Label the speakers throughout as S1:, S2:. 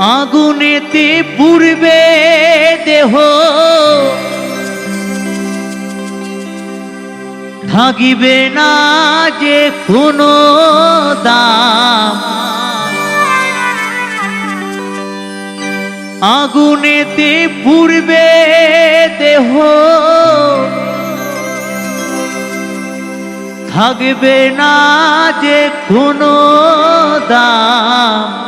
S1: আগুনেতে পূর্বে দেহ। থাকিবে না যে কোনো দাম। আগুনেতে পূর্বে দেহ। থাকবে না যে কোনো দাম।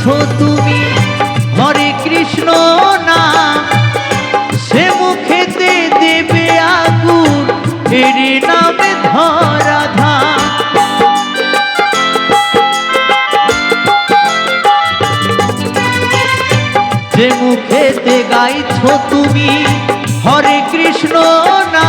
S1: গাইছো তুমি। হরে কৃষ্ণ না, সে মুখেতে দেবে আগুন, এর নামে ধরা ধাম যে মুখেতে গাইছো তুমি, হরে কৃষ্ণ না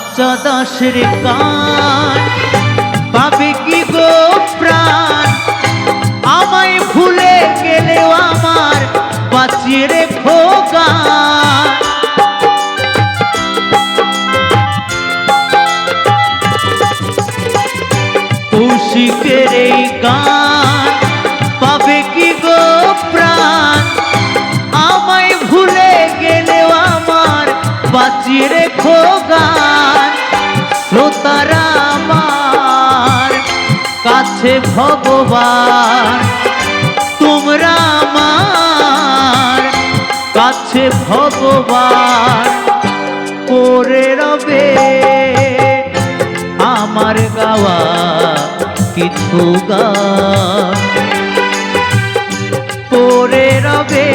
S1: বাচ্চা দাসের কান। পাবে কি গো প্রাণ? আমায় ভুলে গেলেও আমার বাঁচিয়ে রেখো গান। কৌশিকের এই গান পাবে কি গো প্রাণ? আমায় ভুলে গেলেও আমার বাঁচিয়ে রেখো গান। আমার কাছে ভগবান। তোমরা আমার কাছে ভগবান। করে রবে, আমার গাওয়া কিছু গান। পরে রবে,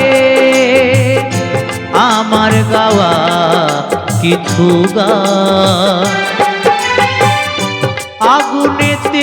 S1: আমার গাওয়া কিছু গান।